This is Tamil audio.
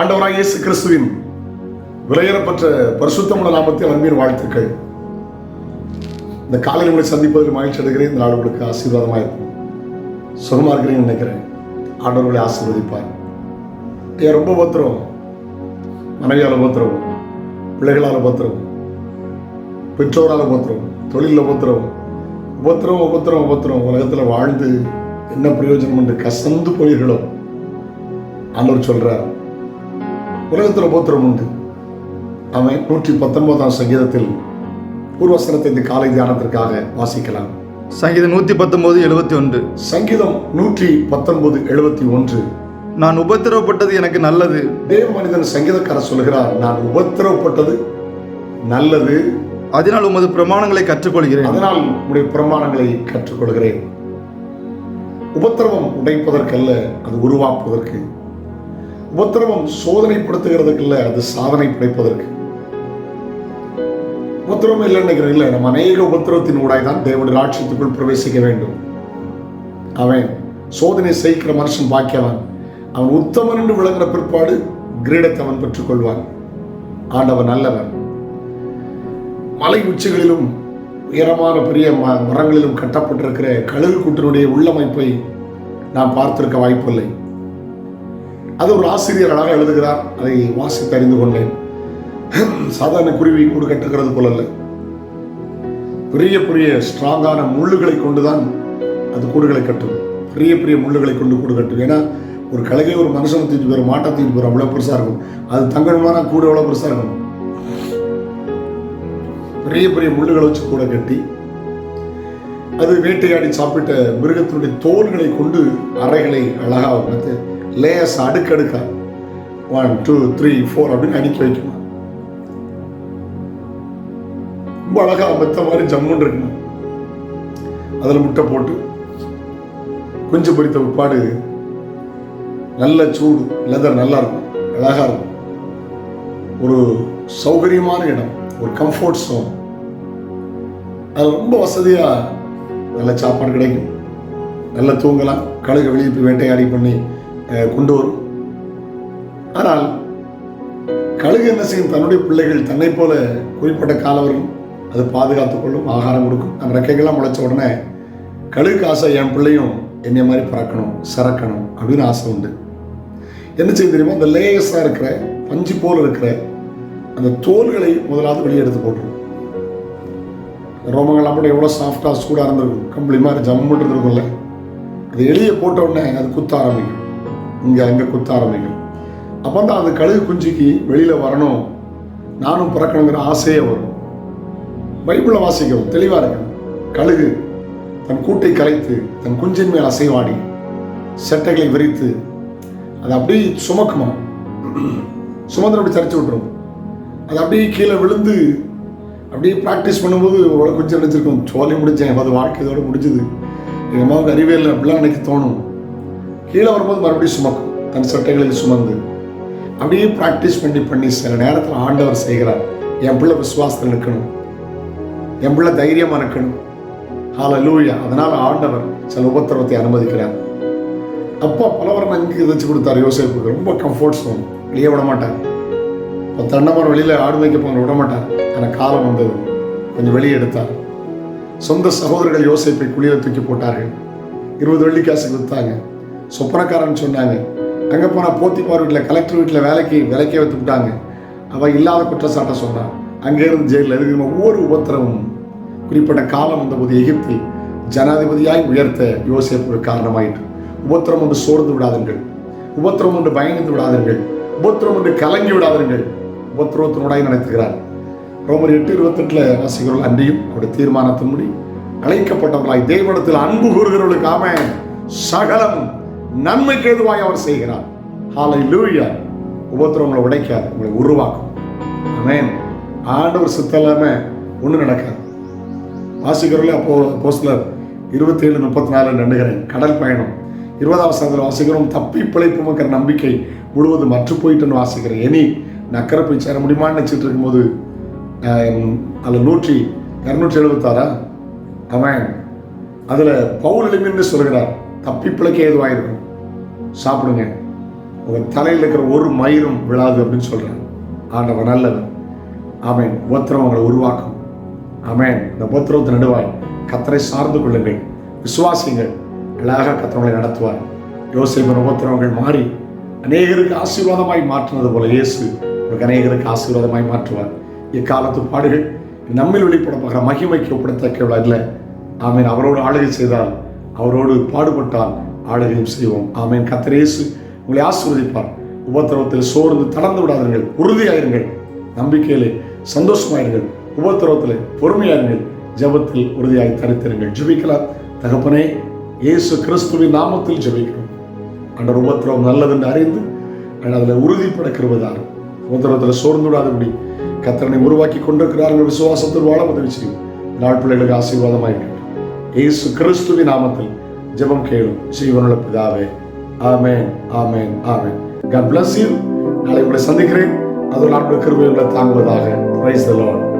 ஆண்டவராக இயேசு கிறிஸ்துவின் விலையேறப்பட்ட பரிசுத்தமுள்ள நாமத்தில் அன்பின் வாழ்த்துக்கள். இந்த காலையில் உங்களை சந்திப்பதில் மகிழ்ச்சி அடைகிறேன். இந்த நாள் உங்களுக்கு ஆசீர்வாதமாக இருக்கும். சுகமாக இருக்கிறேன்னு நினைக்கிறேன். ஆண்டவர்களை ஆசீர்வதிப்பார். ஏன் ரொம்ப பத்திரம் மனைவியால் பத்திரம் பிள்ளைகளால் பத்திரம் பெற்றோரால் பத்திரம் தொழிலில் பத்திரம் உபத்திரம் உபத்திரம் உபத்திரம் உலகத்தில் வாழ்ந்து என்ன பிரயோஜனம் என்று கசந்து போயிர்களோ ஆண்டவர் சொல்கிறார் உலகத்தில் உபத்திரம் உண்டு. அவன் நூற்றி பத்தொன்பதாம் சங்கீதத்தில் பூர்வசனத்தை இந்த காலை தியானத்திற்காக வாசிக்கலாம். சங்கீதம் நூற்றி பத்தொம்போது எழுபத்தி ஒன்று. சங்கீதம் நூற்றி பத்தொன்பது எழுபத்தி ஒன்று. நான் உபத்திரவப்பட்டது எனக்கு நல்லது. தேவ மனிதன் சங்கீதக்காரர் சொல்கிறார் நான் உபத்திரவப்பட்டது நல்லது. அதனால் உமது பிரமாணங்களை கற்றுக்கொள்கிறேன். அதனால் உடைய பிரமாணங்களை கற்றுக்கொள்கிறேன். உபத்திரவம் உடைப்பதற்கல்ல அது உருவாக்குவதற்கு. உபத்திரவம் சோதனைப்படுத்துகிறதுக்கல்ல அது சாதனை படைப்பதற்கு. உபத்திரவம் இல்லை நினைக்கிறேன் இல்லை நம்ம அநேக உபத்திரவத்தின் ஊடாய் தான் தேவனுடைய ராட்சியத்துக்குள் பிரவேசிக்க வேண்டும். அவன் சோதனை செய்கிற மனுஷன் பாக்கியவன். அவன் உத்தமன் என்று விளங்குற பிற்பாடு கிரீடத்தை அவன் பெற்றுக்கொள்வான். ஆண்டவன் நல்லவன் மலை உச்சிகளிலும் உயரமான பெரிய ம மரங்களிலும் கட்டப்பட்டிருக்கிற கழுகு கூட்டினுடைய உள்ளமைப்பை நாம் பார்த்திருக்க வாய்ப்பில்லை. அது ஒரு ஆசிரியர் அழகாக எழுதுகிறார். அதை வாசித்து அறிந்து கொண்டேன். சாதாரண குருவி கூடு கட்டுகிறது போல அல்ல. பெரிய பெரிய ஸ்ட்ராங்கான முள்ளுகளை கொண்டுதான் அது கூடுகளை கட்டும். பெரிய பெரிய முள்ளுகளை கொண்டு கூடு கட்டும். ஏன்னா ஒரு கழுகை ஒரு மனுஷனை தூக்கிட்டு போயிடும் மாட்டை தூக்கிட்டு போயிடும் அவ்வளோ பெருசாக இருக்கும். அது தங்கணுமானா கூடு எவ்வளோ பெருசாக இருக்கும். பெரிய பெரிய முள்ளுகளை வச்சு கூட கட்டி அது வேட்டையாடி சாப்பிட்ட மிருகத்தினுடைய தோல்களை கொண்டு அறைகளை அழகாக வந்து லேயர்ஸ் அடுக்கடுக்கா. ஒன் டூ த்ரீ ஃபோர் அப்படின்னு அடுக்கி வைக்கணும். ரொம்ப அழகா மெத்த மாதிரி ஜம்முன்னு இருக்கணும் அதில் முட்டை போட்டு குஞ்சு பொரித்த உட்பாடு நல்ல சூடு லெதர் நல்லா இருக்கும் அழகா இருக்கும். ஒரு சௌகரியமான இடம் ஒரு கம்ஃபர்ட் ஜோன் அது ரொம்ப வசதியாக நல்ல சாப்பாடு கிடைக்கும். நல்லா தூங்கலாம் கழுகு வெளியே போய் வேட்டையாடி பண்ணி கொண்டு வரும். ஆனால் கழுகு என்ன செய்யும்? தன்னுடைய பிள்ளைகள் தன்னை போல குறிப்பிட்ட காலவரும் அது பாதுகாத்துக் கொள்ளும் ஆகாரம் கொடுக்கும். அந்த ரெக்கைகள்லாம் முளைச்ச உடனே கழுகு ஆசை என் பிள்ளையும் என்னை மாதிரி பறக்கணும் சறக்கணும் அப்படின்னு ஆசை உண்டு. என்ன செய்ய தெரியுமா? அந்த லேயஸாக இருக்கிற பஞ்சு போல் இருக்கிற அந்த தோல்களை முதலாவது வெளியே எடுத்து போட்டுரும். ரோமங்கள்லாம் கூட எவ்வளோ சாஃப்டாக சூடாக இருந்திருக்கும். கம்பளி மாதிரி ஜம்முன்றது இருக்கும்ல. அது எளிய போட்ட உடனே அது குத்த ஆரம்பிக்கும். இங்கே அங்கே குத்த ஆரம்பிக்கும். அப்போ தான் அந்த கழுகு குஞ்சுக்கு வெளியில் வரணும். நானும் பிறக்கணுங்கிற ஆசையே வரும். பைபிளை வாசிக்கவும் தெளிவாக இருக்கும். கழுகு தன் கூட்டை கலைத்து தன் குஞ்சின் மேல் அசைவாடி செட்டைகளை விரித்து அதை அப்படியே சுமக்குமா? சுமந்து அப்படி சரிச்சு விட்டுரும். அது அப்படியே கீழே விழுந்து அப்படியே ப்ராக்டிஸ் பண்ணும்போது ஒரு குஞ்சு நினச்சிருக்கும் சோலி முடித்தேன் அது வாழ்க்கை இதோட முடிஞ்சுது. எங்கள் அம்மாவுக்கு அறிவே இல்லை அப்படிலாம் எனக்கு தோணும். கீழே வரும்போது மறுபடியும் சுமக்கும். தன் சட்டைகளில் சுமந்து அப்படியே ப்ராக்டிஸ் பண்ணி பண்ணி சில நேரத்தில் ஆண்டவர் செய்கிறார். என் பிள்ளை விசுவாசத்தில் நிற்கணும். என் பிள்ளை தைரியமாக நிற்கணும். ஹால லூயா அதனால் ஆண்டவர் சில உபத்திரவத்தை அனுமதிக்கிறார். அப்பா பலவரன் அங்கே வச்சு கொடுத்தாரு யோசிப்புக்கு. ரொம்ப கம்ஃபர்ட் ஜோன் வெளியே விட மாட்டார். இப்போ தண்டமரம் வெளியில் ஆடு வைக்க போங்க விட மாட்டார். ஆனால் காலம் வந்தது. கொஞ்சம் வெளியே எடுத்தார். சொந்த சகோதரர்கள் யோசிப்பை குளியில் தூக்கி போட்டார்கள். இருபது வெள்ளி காசுக்கு விற்றாங்க சொப்பனக்காரன் சொன்னாங்க அங்கே போனால் போத்திப்பார் வீட்டில் கலெக்டர் வீட்டில் வேலைக்கு விலைக்கே வைத்து விட்டாங்க. அவள் இல்லாத குற்றச்சாட்டை சொன்னான். அங்கேருந்து ஜெயிலில் இருக்கிற ஒவ்வொரு உபத்திரமும் குறிப்பிட்ட காலம் வந்தபோது எகிப்தில் ஜனாதிபதியாய் உயர்த்த யோசிப்பு காரணமாயிற்று. உபத்திரம் ஒன்று சோர்ந்து விடாதீர்கள். உபத்திரம் ஒன்று பயணித்து விடாதீர்கள். உபத்திரம் ஒன்று கலங்கி விடாதீர்கள். உபத்திரவத்தினோடாய் நடத்துகிறார். ரோமர் எட்டு இருபத்தெட்டில் வாசிக்கிறவர்கள் அன்றையும் அவருடைய தீர்மானத்தின்படி அழைக்கப்பட்டவர்களாய் தேவனத்தில் அன்பு கூறுகிறவர்களுக்கு சகலம். நன்மைக்கு எதுவாய் அவர் செய்கிறார். ஹாலை லூயா உபத்திரவங்களை உடைக்காது உங்களை உருவாக்கும். ஆமேன் ஆண்டவர் சித்தம் இல்லாம ஒன்றும் நடக்காது. வாசிக்கிறவர்களே அப்போ போஸ்லர் இருபத்தி ஏழு முப்பத்தி நாலு நண்டுகிறேன் கடல் பயணம். இருபதாம் சதவீதம் வாசிக்கிறோம் தப்பி பிழைப்புமக்கிற நம்பிக்கை முழுவதும் மற்று போயிட்டுன்னு வாசிக்கிறேன். இனி நக்கரை போய் சேர முடியுமான்னு நினச்சிட்டு இருக்கும்போது அதில் நூற்றி இரநூற்றி எழுபத்தாறா? அவன் அதில் பவுல் எளிமைன்னு சொல்கிறார் தப்பிப்பிழைக்க எதுவாக இருக்கும் சாப்பிடுங்க. உங்கள் தலையில் இருக்கிற ஒரு மயிரும் விழாது அப்படின்னு சொல்கிறேன் ஆண்டவன் நல்லவன் ஆமேன். உபத்திரம் உங்களை உருவாக்கும். ஆமேன். இந்த உபத்திரவத்தை நடுவாய் கத்தரை சார்ந்து கொள்ளுங்கள். விசுவாசிங்கள் அழகாக கத்தவங்களை நடத்துவார். யோசிப்பின் உபத்திரவங்கள் மாறி அநேகருக்கு ஆசீர்வாதமாய் மாற்றினது போல இயேசு உங்களுக்கு அநேகருக்கு ஆசீர்வாதமாய் மாற்றுவார். இக்காலத்து பாடுகள் நம்மில் வெளிப்பட போகிற மகிமைக்கு ஒப்படத்தக்கவள இல்லை ஆமீன். அவரோடு ஆளுகை செய்தால் அவரோடு பாடுபட்டால் ஆளுகையும் செய்வோம். ஆமேன். கத்தரேசு உங்களை ஆசீர்வதிப்பார். உபத்திரவத்தில் சோர்ந்து தளர்ந்து விடாதீர்கள். உறுதியாயிருங்கள். நம்பிக்கையிலே சந்தோஷமாயிருங்கள். உபத்திரவத்தில் பொறுமையாயிருங்கள். ஜெபத்தில் உறுதியாக தரித்திருங்கள். ஜெபிக்கலாம். தகப்பனே இயேசு கிறிஸ்துவின் நாமத்தில் ஜபிக்கிறோம். அன்றர் உபத்திரவம் நல்லதுன்னு அறிந்து அண்ட் அதில் உறுதிப்பட கிருபதார் உபத்திரவத்தில் சோர்ந்து விடாதபடி கத்தரனை உருவாக்கி கொண்டிருக்கிறார்கள் விசுவாசத்தில் வாழ உதவி செய்யும். நாள் பிள்ளைகளுக்கு ஆசீர்வாதமாக இயேசு கிறிஸ்துவின் நாமத்தில் ஜெபம் கேளும் ஜீவனுள்ள பிதாவே. ஆமேன் ஆமேன் ஆமேன். God பிளஸ் யூ நாளை உங்களை சந்திக்கிறேன். அது நாட்கள் கிருபையுள்ள தாங்குவதாக பிரைஸ் த லார்ட்